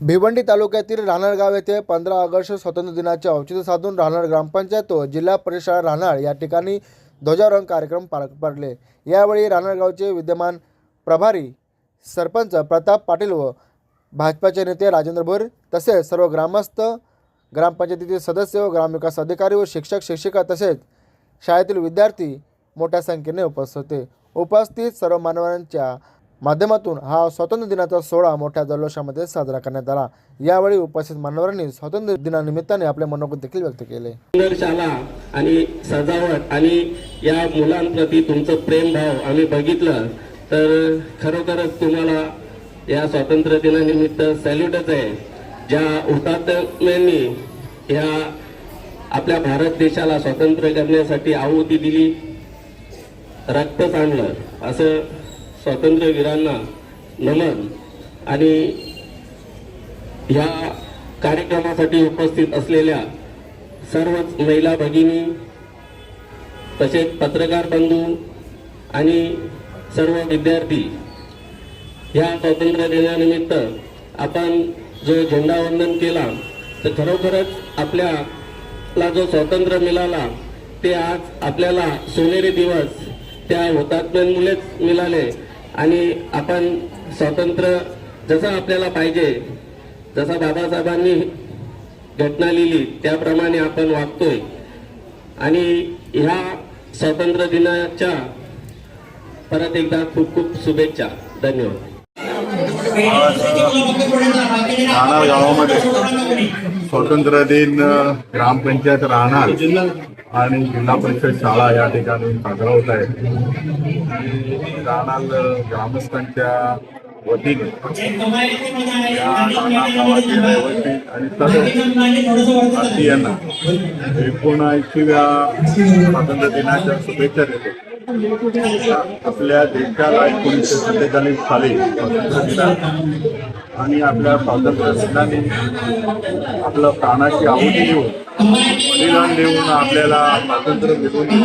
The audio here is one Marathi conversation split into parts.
भिवंडी तालुक्यातील राहणार गाव येथे पंधरा ऑगस्ट स्वातंत्र्य दिनाचे औचित्य साधून राहणार ग्रामपंचायत व जिल्हा परिषद राहणार या ठिकाणी ध्वजारोहण कार्यक्रम पार पडले. यावेळी राहणार गावचे विद्यमान प्रभारी सरपंच प्रताप पाटील व भाजपाचे नेते राजेंद्र भोर तसेच सर्व ग्रामस्थ ग्रामपंचायतीतील सदस्य व ग्रामविकास अधिकारी व शिक्षक शिक्षिका तसेच शाळेतील विद्यार्थी मोठ्या संख्येने उपस्थित होते. उपस्थित सर्व मानवांच्या माध्यमातून हा स्वातंत्र्य दिनाचा सोहळा मोठ्या जल्लोषामध्ये साजरा करण्यात आला. यावेळी उपस्थित मान्यवरांनी स्वातंत्र्य दिनानिमित्ताने आपले मनोगत देखील व्यक्त केले. सुंदर आणि सजावट आणि या मुलांप्रती तुमचं प्रेमभाव आम्ही बघितलं तर खरोखरच तुम्हाला या स्वातंत्र्य दिनानिमित्त सॅल्यूटच आहे. ज्या हुतात्म्यांनी ह्या आपल्या भारत देशाला स्वातंत्र्य करण्यासाठी आहुती दिली रक्त सांडलं असं स्वातंत्र्यवीरांना नमन आणि ह्या कार्यक्रमासाठी उपस्थित असलेल्या सर्वच महिला भगिनी तसेच पत्रकार बंधू आणि सर्व विद्यार्थी या स्वातंत्र्य दिनानिमित्त आपण जो झेंडावंदन केला तर खरोखरच आपल्याला जो स्वातंत्र्य मिळाला ते आज आपल्याला सोनेरी दिवस त्या हुतात्म्यांमुळेच मिळाले. आणि आपण स्वातंत्र्य जसं आपल्याला पाहिजे जसा बाबासाहेबांनी घटना लिहिली त्याप्रमाणे आपण वागतोय. आणि ह्या स्वातंत्र्य दिनाच्या परत एकदा खूप खूप शुभेच्छा. धन्यवाद. राहणार गावामध्ये. स्वातंत्र्य दिन ग्रामपंचायत राहणार. आणि जिल्हा परिषद शाळा या ठिकाणी साजरा होत आहे राहणार ग्रामस्थांच्या वतीने या गावातील आणि सर्व भारतीयांना एकोणऐंशीव्या स्वातंत्र्य दिनाच्या शुभेच्छा देतो. आपल्या देशाला एकोणीसशे सत्तेचाळीस साली स्वातंत्र्य दिला आणि आपल्या स्वातंत्र्य दिनाने आपलं प्राणाची आहुती देऊन बलिदान देऊन आपल्याला स्वातंत्र्य मिळवून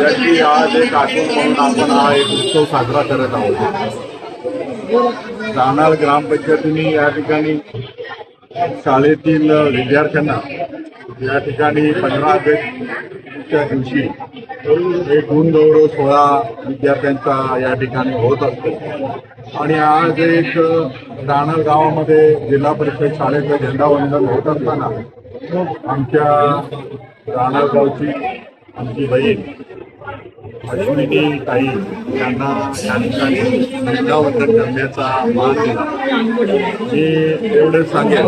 याची आज एक आठवण म्हणून आपण हा एक उत्सव साजरा करत आहोत. राहणार ग्रामपंचायतीने या ठिकाणी शाळेतील विद्यार्थ्यांना या ठिकाणी पंधरा ऑगस्टच्या दिवशी एक गुणगौरव सोहळा विद्यार्थ्यांचा या ठिकाणी होत असतो. आणि आज एक राहणार गावामध्ये जिल्हा परिषद शाळेचं झेंडावंदन होत असताना आमच्या राहणार गावची आमची बहीण अश्विनी ताई यांना या ठिकाणी करण्याचा मान दिला हे एवढं सांगेल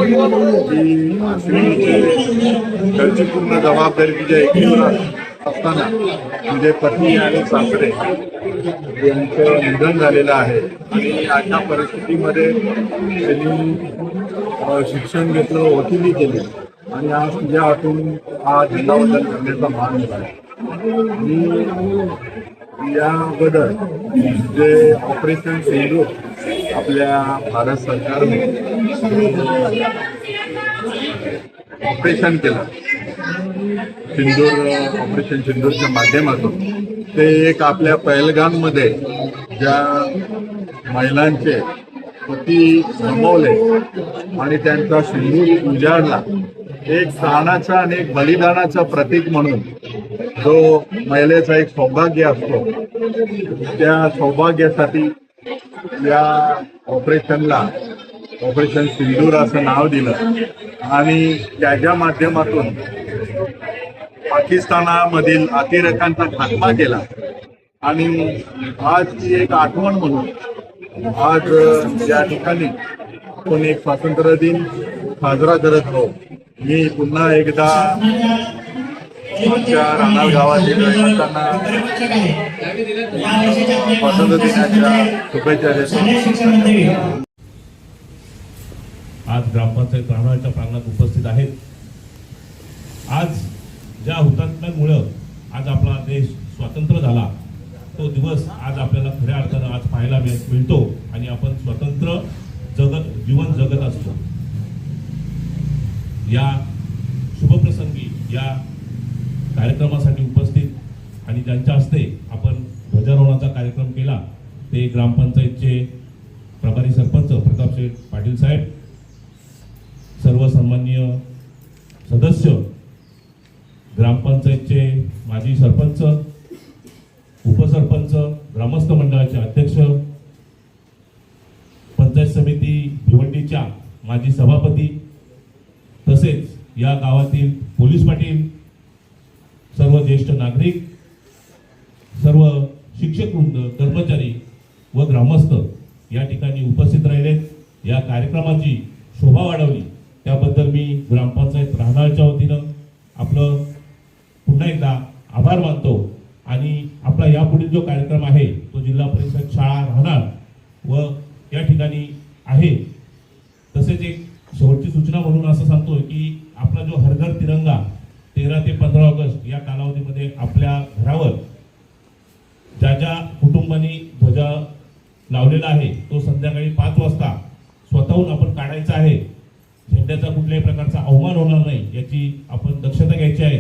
की अश्विनीची घरची पूर्ण जबाबदारी तिच्या एकीवर असताना म्हणजे पत्नी आणि सासरे यांचं निधन झालेलं आहे. आणि अशा परिस्थितीमध्ये त्यांनी शिक्षण घेतलं वकिली केली. आणि आज तुझ्या हातून हा झेंडावंदन करण्याचा मान मिळाला मी अगोदर जे ऑपरेशन सिंधू आपल्या भारत सरकारने ऑपरेशन केलं सिंदूर ऑपरेशन सिंदूरच्या माध्यमातून ते एक आपल्या पहलगाममध्ये ज्या महिलांचे पती गमावले आणि त्यांचा सिंदूर उजाडला एक स्थानाचा आणि एक बलिदानाचं प्रतीक म्हणून जो महिलेचा एक सौभाग्य असतो त्या सौभाग्यासाठी या ऑपरेशनला ऑपरेशन सिंदूर असं नाव दिलं. आणि त्याच्या माध्यमातून पाकिस्तानामधील अतिरेकांचा खात्मा केला. आणि आज ती एक आठवण म्हणून आज या ठिकाणी आपण एक स्वातंत्र्य दिन साजरा करत आहोत मी पुन्हा एकदा आमच्या राहणार गावातील रहिवाशांना स्वातंत्र्य दिनाच्या शुभेच्छा देतो. आज ग्रामपंचायत राहणारच्या प्रांगणात उपस्थित आहेत. आज ज्या हुतात्म्यांमुळं आज आपला देश स्वतंत्र झाला तो दिवस आज आपल्याला खऱ्या अर्थानं आज पाहायला मिळ- मिळतो आणि आपण स्वतंत्र जगत जीवन जगत असतो. या शुभप्रसंगी या कार्यक्रमासाठी उपस्थित आणि ज्यांच्या हस्ते आपण ध्वजारोहणाचा कार्यक्रम केला ते ग्रामपंचायतचे प्रभारी सरपंच प्रताप शेठ पाटील साहेब सर्वसन्मान्य सदस्य ग्रामपंचायतचे माजी सरपंच उपसरपंच ग्रामस्थ मंडळाचे अध्यक्ष पंचायत समिती भिवंडीच्या माजी सभापती तसेच या गावातील पोलीस पाटील ज्येष्ठ नागरिक सर्व शिक्षक वृंद कर्मचारी व ग्रामस्थ या ठिकाणी उपस्थित राहिलेत या कार्यक्रमाची शोभा वाढवली. त्याबद्दल मी ग्रामपंचायत राहणारच्या वतीनं आपलं पुन्हा एकदा आभार मानतो. आणि आपला यापुढील जो कार्यक्रम आहे तो जिल्हा परिषद शाळा राहणार व या ठिकाणी आहे. तसेच एक शेवटची सूचना म्हणून असं सांगतोय की आपला जो हरघर तिरंगा तेरा ते पंधरा ऑगस्ट या कालावधीमध्ये आपल्या घरावर ज्या ज्या कुटुंबांनी ध्वजा लावलेला आहे तो संध्याकाळी पाच वाजता स्वतःहून आपण काढायचा आहे. झेंड्याचा कुठल्याही प्रकारचा अवमान होणार नाही याची आपण दक्षता घ्यायची आहे.